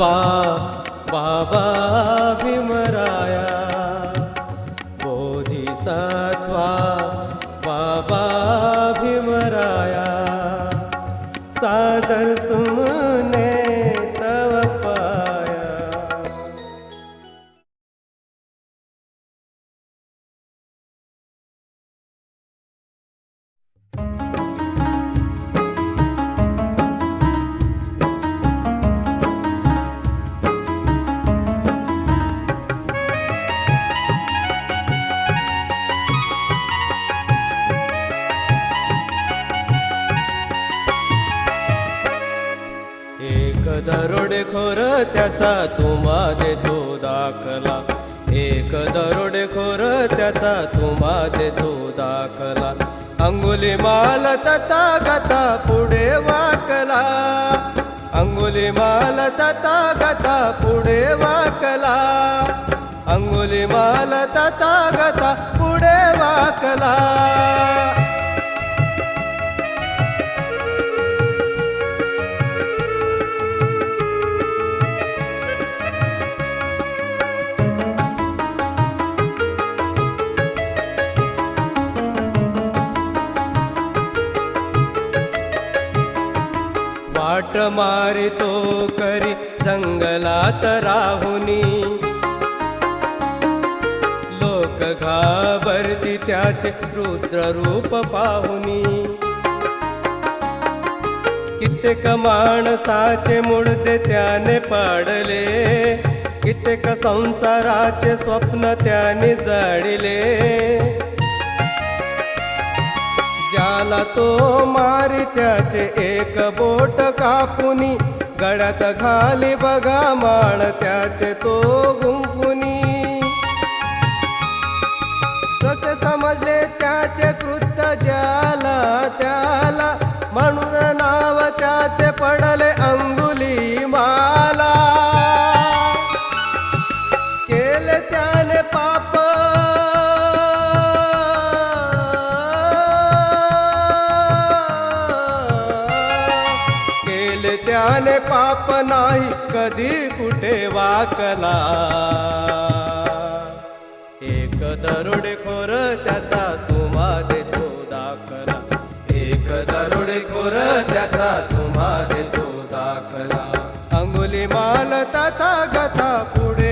बाबा दरोडेखोर त्याचा तुम्हा देतो दाखला. एक दरोडेखोर त्याचा तुम्हा देतो दाखला. अंगुली माल तथा गता पुढे वाकला. अंगुली माल तथा गता पुढे वाकला. अंगुली माल तथा गता पुढे वाकला. तो करी जंगलात राहुनी. लोक घाबरती त्याचे रुद्र रूप पाहुनी. कित्येक माणसाचे मुडदे त्याने पाडले. कित्येक संसाराचे स्वप्न त्याने जाडिले. ज्याला तो मारी त्याचे एक बोट कापुनी. गळ्यात खाली बघा माळ त्याचे तो गुंफुनी. जसे समजले त्याचे कृत्य ज्याला त्याला म्हणून नाव त्याचे पडले केले पाप नाही कधी कुठे वाकला. एक दरोडेखोर त्याचा तुम्हा देतो दाखला. एक दरोडेखोर त्याचा तुम्हा देतो दाखला. अंगुली मालता तथा पुढे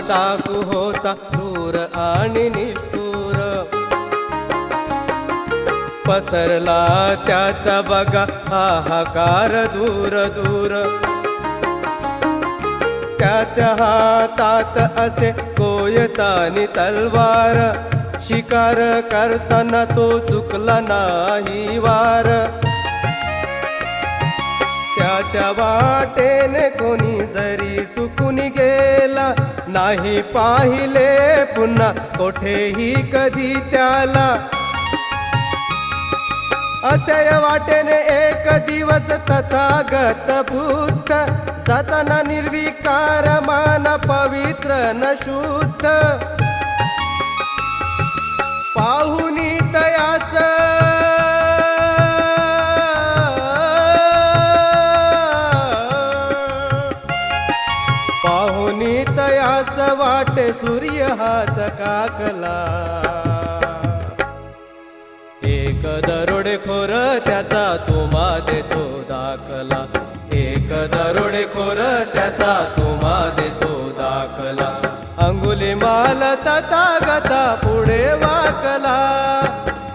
टाकू होता दूर आणि निष्ठूर पसरला त्याचा बघा हाहाकार दूर दूर. त्याच्या हातात असे कोयतानी तलवार. शिकार करताना तो चुकला नाही वार. त्याच्या वाटेने कोणी जरी चुकून गेला नाही पाहिले पुन्हा कोठेही कधी त्याला. असे वाटेने एक दिवस तथागत भूत जाताना निर्विकार मान पवित्र न शुद्ध. पाहुनी तयास हाच वाटे सूर्य हाच काकला. एक दरोडेखोर त्याचा तुम्हा देतो दाखला. एक दरोडेखोर त्याचा तुम्हा देतो दाखला. अंगुली माल तथागता पुढे वाकला.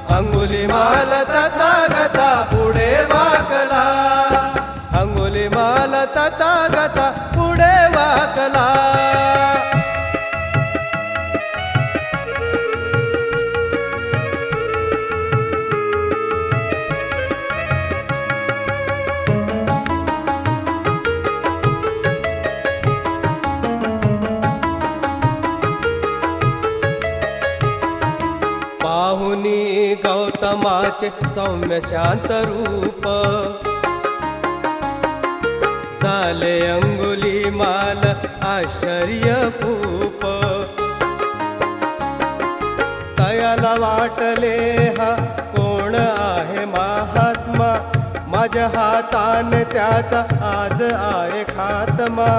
अंगुली माल तथागता पुढे वाकला. अंगुली माल तथागता पुढे वाकला. गौतमाचे सौम्य शांत रूप. झाले अंगुली माल आश्चर्य खूप तयाला वाटले हा कोण आहे महात्मा? माझ्या हाताने त्याचा आज आहे खात्मा.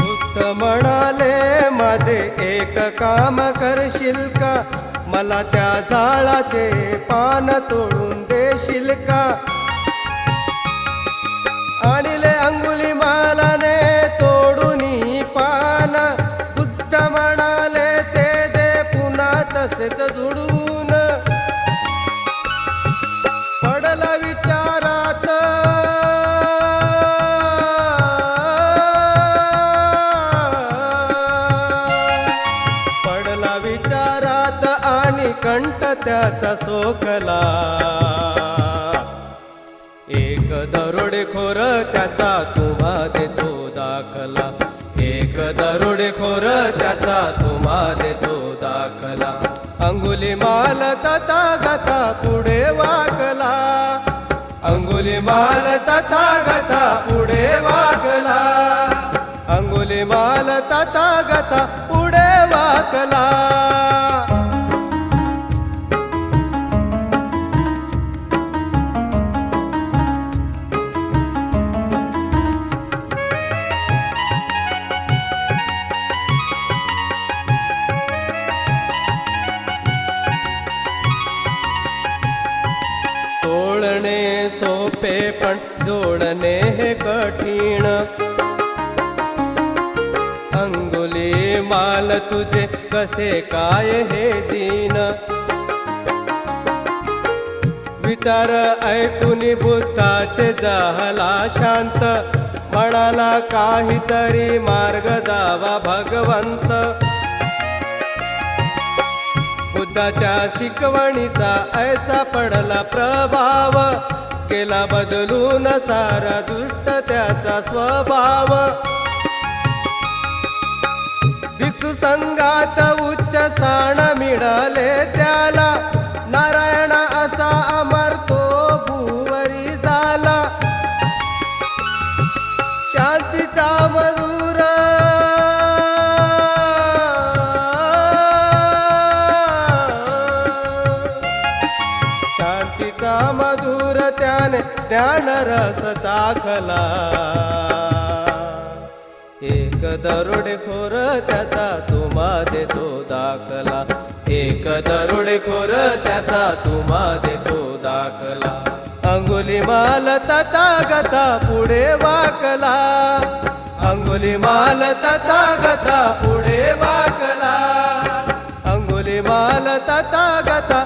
बुद्ध म्हणाले माझे एक काम करशील का? मला त्या झाडाचे पान तोडून देशील का? आणले कंठ त्याचा सोकला. एक दरोडेखोर त्याचा तुम्हा देतो दाखला. एक दरोडेखोर त्याचा तुम्हा देतो दाखला. अंगुली माल तथा गता पुढे वाकला अंगुली माल तथा गथा पुढे वाकला अंगुली माल तथा गथा पुढे वाकला पण जोडणे हे कठीण. अंगुली माल तुझे कसे काय हे जीन विचार ऐकून बुद्धाचे झाला शांत. म्हणाला काहीतरी मार्ग दावा भगवंत. बुद्धाच्या शिकवणीचा ऐसा पडला प्रभाव. केला बदलून सारा दुष्ट त्याचा स्वभाव. भिक्षू संघात उच्च स्थान मिळाले त्याला. त्याने ध्यान रस चाखला. एक दरोडेखोर त्याचा तुम्हा देतो दाखला. एक दरोडेखोर त्याचा तुम्हा देतो दाखला. अंगुली माल तथागता पुढे वाकला. अंगुली माल तथागता पुढे वाकला. अंगुली माल तथागता